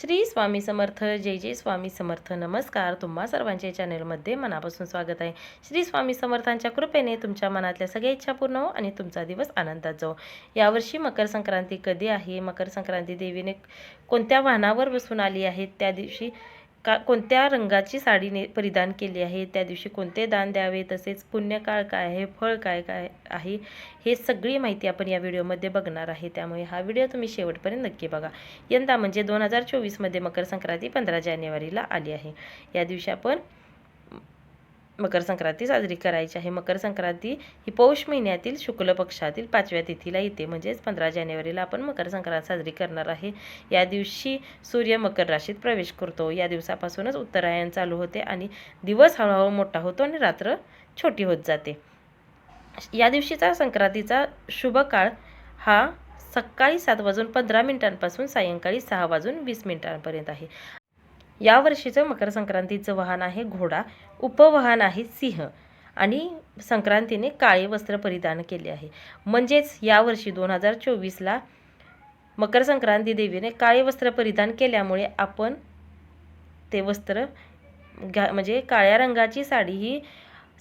श्री स्वामी समर्थ जय जय स्वामी समर्थ. नमस्कार. तुम्हा सर्वांच्या चॅनलमध्ये मनापासून स्वागत आहे. श्री स्वामी समर्थांच्या कृपेने तुमच्या मनातल्या सगळ्या इच्छा पूर्ण हो आणि तुमचा दिवस आनंदात जाऊ यावर्षी मकर संक्रांती कधी आहे? मकर संक्रांती देवीने कोणत्या वाहनावर बसून आली आहे? त्या दिवशी का कोणत्या रंगाची साडी ने परिधान केली आहे? त्या दिवशी कोणते दान द्यावे? तसेच पुण्यकाळ काय आहे? फळ काय काय आहे? हे सगळी माहिती आपण या व्हिडिओमध्ये बघणार आहे. त्यामुळे हा व्हिडिओ तुम्ही शेवटपर्यंत नक्की बघा. यंदा म्हणजे दोन हजार चोवीसमध्ये मकर संक्रांती पंधरा जानेवारीला आली आहे. या दिवशी आपण मकर संक्रांती साजरी करायची आहे. मकर संक्रांती ही पौष महिन्यातील शुक्ल पक्षातील पाचव्या तिथीला येते. म्हणजेच पंधरा जानेवारीला आपण मकर संक्रांत साजरी करणार आहे. या दिवशी सूर्य मकर राशीत प्रवेश करतो. या दिवसापासूनच उत्तरायण चालू होते आणि दिवस हळूहळू मोठा होतो आणि रात्र छोटी होत जाते. या दिवशीचा संक्रांतीचा शुभ काळ हा सकाळी सात वाजून पंधरा मिनिटांपासून सायंकाळी सहा वाजून वीस मिनिटांपर्यंत आहे. यावर्षीचं मकर संक्रांतीचं वाहन आहे घोडा उपवाहन आहे सिंह आणि संक्रांतीने काळे वस्त्र परिधान केले आहे. म्हणजेच यावर्षी दोन हजार चोवीसला मकर संक्रांती देवीने काळे वस्त्र परिधान केल्यामुळे आपण ते वस्त्र घा म्हणजे काळ्या रंगाची साडी ही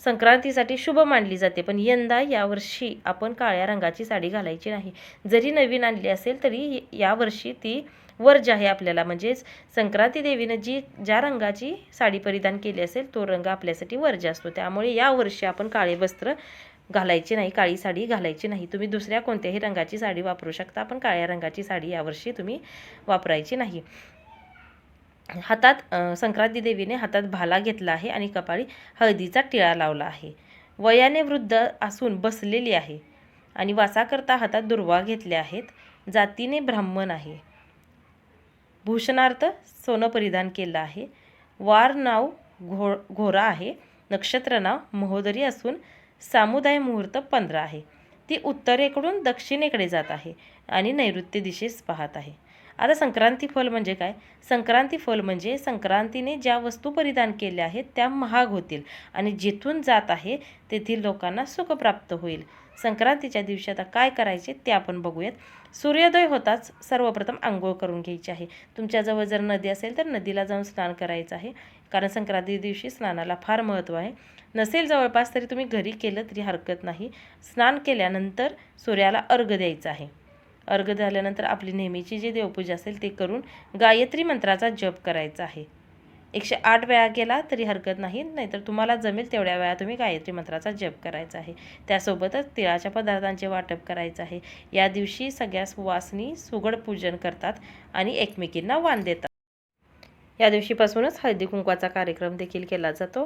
संक्रांतीसाठी शुभ मानली जाते. पण यंदा यावर्षी आपण काळ्या रंगाची साडी घालायची नाही. जरी नवीन आणली असेल तरी यावर्षी ती वर्ज आहे आपल्याला म्हणजेच संक्रांती देवीनं जी ज्या रंगाची साडी परिधान केली असेल तो रंग आपल्यासाठी वर्ज असतो. त्यामुळे यावर्षी आपण काळे वस्त्र घालायचे नाही काळी साडी घालायची नाही. तुम्ही दुसऱ्या कोणत्याही रंगाची साडी वापरू शकता. पण काळ्या रंगाची साडी यावर्षी तुम्ही वापरायची नाही. हातात संक्रांती देवीने हातात भाला घेतला आहे आणि कपाळी हळदीचा टिळा लावला आहे. वयाने वृद्ध असून बसलेली आहे आणि वासाकरता हातात दुर्वा घेतले आहेत. जातीने ब्राह्मण आहे. भूषणार्थ सोनं परिधान केलं आहे. वार नाव घो घोरा आहे. नक्षत्र नाव महोदरी असून सामुदाय मुहूर्त पंधरा आहे. ती उत्तरेकडून दक्षिणेकडे जात आहे आणि नैऋत्य दिशेस पाहत आहे. आता संक्रांती फल म्हणजे काय? संक्रांती फल म्हणजे संक्रांतीने ज्या वस्तू परिधान केल्या आहेत त्या महाग होतील आणि जिथून जात आहे तेथील लोकांना सुख प्राप्त होईल. संक्रांतीच्या दिवशी आता काय करायचे ते आपण बघूयात. सूर्योदय होताच सर्वप्रथम आंघोळ करून घ्यायची आहे. तुमच्याजवळ जर नदी असेल तर नदीला जाऊन स्नान करायचं आहे. कारण संक्रांती दिवशी स्नानाला फार महत्त्व आहे. नसेल जवळपास तरी तुम्ही घरी केलं तरी हरकत नाही. स्नान केल्यानंतर सूर्याला अर्घ द्यायचा आहे. अर्घ झाल्यानंतर आपली नेहमीची जी देवपूजा असेल ते करून गायत्री मंत्राचा जप करायचा आहे. एकशे आठ वेळा केला तरी हरकत नाही नाहीतर तुम्हाला जमेल तेवढ्या वेळा तुम्ही गायत्री मंत्राचा जप करायचा आहे. त्यासोबतच तिळाच्या पदार्थांचे वाटप करायचं आहे. या दिवशी सगळ्या सुवासनी सुगड पूजन करतात आणि एकमेकींना वाण देतात. या दिवशीपासूनच हळदी कुंकवाचा कार्यक्रम देखील केला जातो.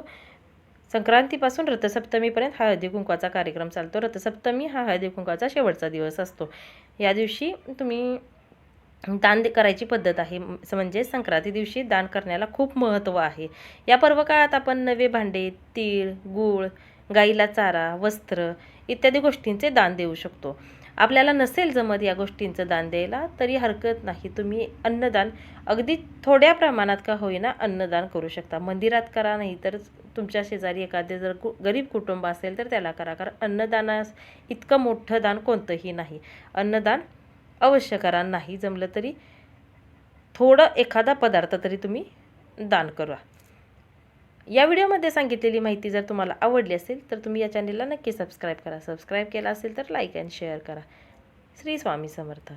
संक्रांतीपासून रथसप्तमीपर्यंत हा हळदी कुंकवाचा कार्यक्रम चालतो. रथसप्तमी हा हळदी कुंकवाचा शेवटचा दिवस असतो. या दिवशी तुम्ही दान दे- करायची पद्धत आहे. म्हणजे संक्रांती दिवशी दान करण्याला खूप महत्त्व आहे. या पर्वकाळात आपण नवे भांडे तीळ गूळ गाईला चारा वस्त्र इत्यादी गोष्टींचे दान देऊ शकतो. आपल्याला नसेल जमत या गोष्टींचं दान द्यायला तरी हरकत नाही. तुम्ही अन्नदान अगदी थोड्या प्रमाणात का होईना अन्नदान करू शकता. मंदिरात करा नाही तर तुमच्या शेजारी एखादे जर कु गरीब कुटुंब असेल तर त्याला करा. कारण अन्नदानास इतकं मोठं दान कोणतंही नाही. अन्नदान अवश्य करा. नाही जमलं तरी थोडं एखादा पदार्थ तरी तुम्ही दान करा. या व्हिडिओमध्ये सांगितलेली माहिती जर तुम्हाला आवडली असेल तर तुम्ही या चॅनेलला नक्की सबस्क्राईब करा. सबस्क्राईब केला असेल तर लाईक अँड शेअर करा. श्री स्वामी समर्थ.